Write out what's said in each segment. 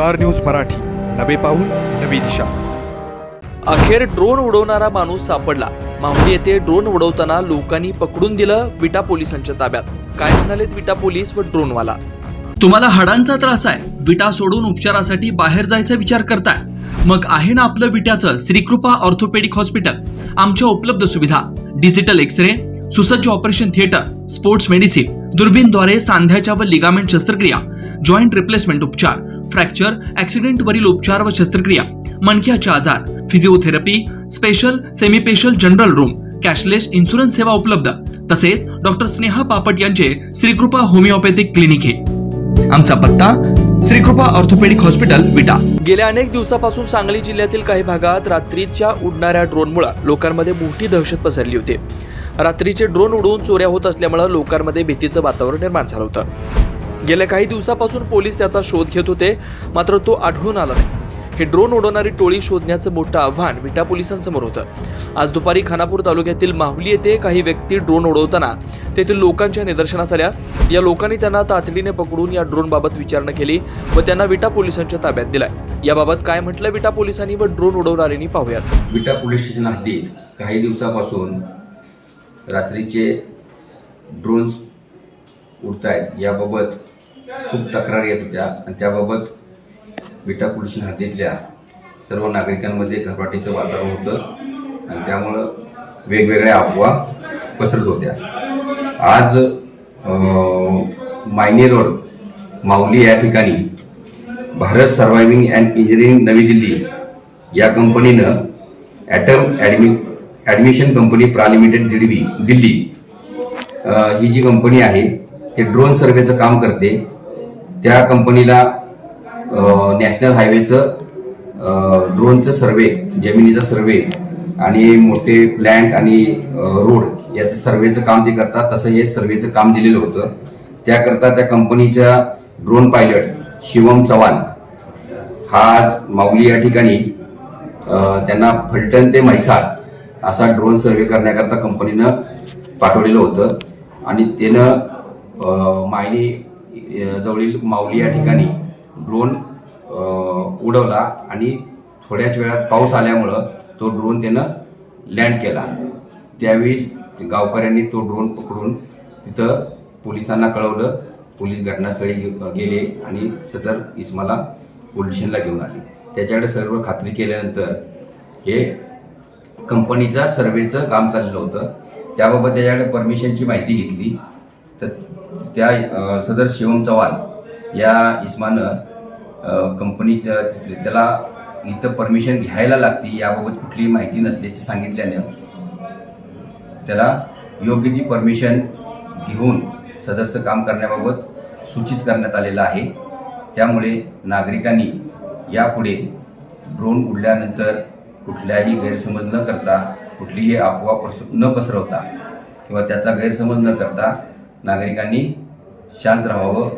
Star news Marathi. नवे पाऊल नवी दिशा. अखेर ड्रोन उडवणारा माणूस सापडला. माहुली येथे ड्रोन उडवताना लोकांनी पकडून दिलं विटा पोलिसांच्या ताब्यात. काय म्हणालेत विटा पोलीस व ड्रोनवाला? तुम्हाला हाडांचा त्रास आहे. विटा सोडून उपचारासाठी बाहेर जायचा विचार करताय. मग आहे ना आपलं विट्याचं श्रीकृपा ऑर्थोपेडिक हॉस्पिटल. आमच्या उपलब्ध सुविधा. डिजिटल एक्स रे सुसज्ज ऑपरेशन थिएटर स्पोर्ट्स मेडिसिन दुर्बीनद्वारे सांध्याच्या व लिगामेंट शस्त्रक्रिया जॉईंट रिप्लेसमेंट उपचार फ्रॅक्चर ऍक्सिडेंट वरील उपचार व शस्त्रक्रिया मणक्याचे आजार physiotherapy special semi special general room cashless insurance सेवा उपलब्ध तसेच डॉक्टर स्नेहा पापट यांचे श्रीकृपा होमिओपॅथिक क्लिनिक हे. आमचा पत्ता श्रीकृपा ऑर्थोपेडिक हॉस्पिटल विटा. गेल्या अनेक दिवसापासून सांगली जिल्ह्यातील काही भागात रात्रीच्या उडणाऱ्या ड्रोनमुळे लोकांमध्ये मोठी दहशत पसरली होती. रात्रीचे ड्रोन उडवून चोऱ्या होत असल्यामुळे लोकांमध्ये भीतीचं वातावरण निर्माण झालं होतं. गेल्या काही दिवसापासून पोलीस त्याचा शोध घेत होते मात्र तो आढळून आला नाही. हे ड्रोन उडवणारी टोळी शोधण्याचं मोठं आव्हान विटा पोलिसांसमोर होतं. आज दुपारी खानापूर तालुक्यातील माहुली येथे काही व्यक्ती ड्रोन उडवताना तेथील लोकांच्या निदर्शनास आल्या. या लोकांनी त्यांना तातडीने पकडून या ड्रोनबाबत विचारणा केली व त्यांना विटा पोलिसांच्या ताब्यात दिलाय. याबाबत काय म्हटलं विटा पोलिसांनी व ड्रोन उडवणाऱ्यांनी पाहूयात. विटा पोलीस स्टेशन हद्दीत काही दिवसापासून रात्रीचे ड्रोन्स उडत आहेत याबाबत खूप तक्रार येत होत्या. आणि त्याबाबत विटा पोलीस हातीतल्या हद्दीतल्या सर्व नागरिकांमध्ये घबराटीचं वातावरण होतं. आणि त्यामुळं वेगवेगळ्या अफवा पसरत होत्या. आज मायने रोड माऊली या ठिकाणी भारत सर्व्हायव्हिंग अँड इंजिनिअरिंग नवी दिल्ली या कंपनीनं ॲटम ॲडमि ॲडमिशन कंपनी प्रा लिमिटेड दिल्ली दिल्ली ही जी कंपनी आहे ते ड्रोन सर्वेचं काम करते. त्या कंपनीला नॅशनल हायवेचं ड्रोनचं सर्वे जमिनीचा सर्वे आणि मोठे प्लॅन्ट आणि रोड याचं सर्वेचं काम ते करतात तसं हे सर्वेचं काम दिलेलं होतं. त्याकरता त्या कंपनीचा ड्रोन पायलट शिवम चव्हाण हा आज माऊली या ठिकाणी त्यांना फलटण ते म्हैसाळ असा ड्रोन सर्वे करण्याकरता कंपनीनं पाठवलेलं होतं. आणि त्यानं मायनी जवळील माऊली या ठिकाणी ड्रोन उडवला आणि थोड्याच वेळात पाऊस आल्यामुळं तो ड्रोन त्यानं लँड केला. त्यावेळीस गावकऱ्यांनी तो ड्रोन पकडून तिथं पोलिसांना कळवलं. पोलीस घटनास्थळी गेले आणि सदर इस्माला पोलिशनला घेऊन आले. त्याच्याकडे सर्व खात्री केल्यानंतर हे कंपनीचा सर्वेचं काम चाललं होतं. त्याबाबत त्याच्याकडे परमिशनची माहिती घेतली. तर त्या सदर शिवम चव्हाण या इस्मानं कंपनीच्या त्याला इथं परमिशन घ्यायला लागते याबाबत कुठलीही माहिती नसल्याचे सांगितल्यानं त्याला योग्य ती परमिशन घेऊन सदरचं काम करण्याबाबत सूचित करण्यात आलेलं आहे. त्यामुळे नागरिकांनी यापुढे ड्रोन उडल्यानंतर कुठल्याही गैरसमज न करता कुठलीही अफवा पस न पसरवता किंवा त्याचा गैरसमज न करता नागरिकांनी शांत राहावं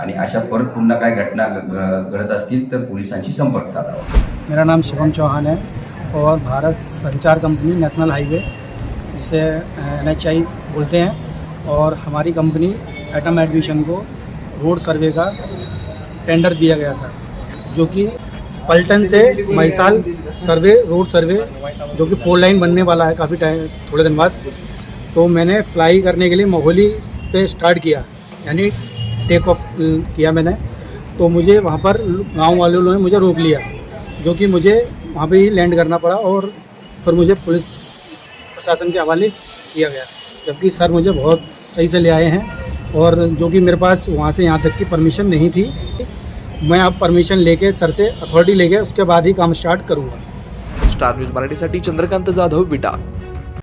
आणि अशा परत पुन्हा काय घटना घडत असतील तर पोलिसांशी संपर्क साधावा. मेरा नाम शिवम चौहान है और Bharat Sanchar company national highway, जिसे एन एच आई बोलते हैं, और हमारी कंपनी एटम एडमिशन को रोड सर्वे का टेंडर दिया गया था, जो कि पलटन से मैसाल सर्वे, रोड सर्वे, जो कि फोर लाइन बनने वाला है काफ़ी टाइम थोड़े दिन बाद। तो मैंने फ्लाई करने के लिए मोहाली पे स्टार्ट किया, यानी टेक ऑफ़ किया मैंने। तो मुझे वहाँ पर गाँव वाले लोगों ने मुझे रोक लिया, जो कि मुझे वहाँ पे ही लैंड करना पड़ा और फिर मुझे पुलिस, प्रशासन के हवाले किया गया। जबकि सर मुझे बहुत सही से ले आए हैं और जो कि मेरे पास वहाँ से यहाँ तक की परमिशन नहीं थी, मैं अब परमिशन लेके सर से अथॉरिटी लेके उसके बाद ही काम स्टार्ट करूँगा। स्टार न्यूज़ मराठीसाठी चंद्रकांत जाधव, विटा।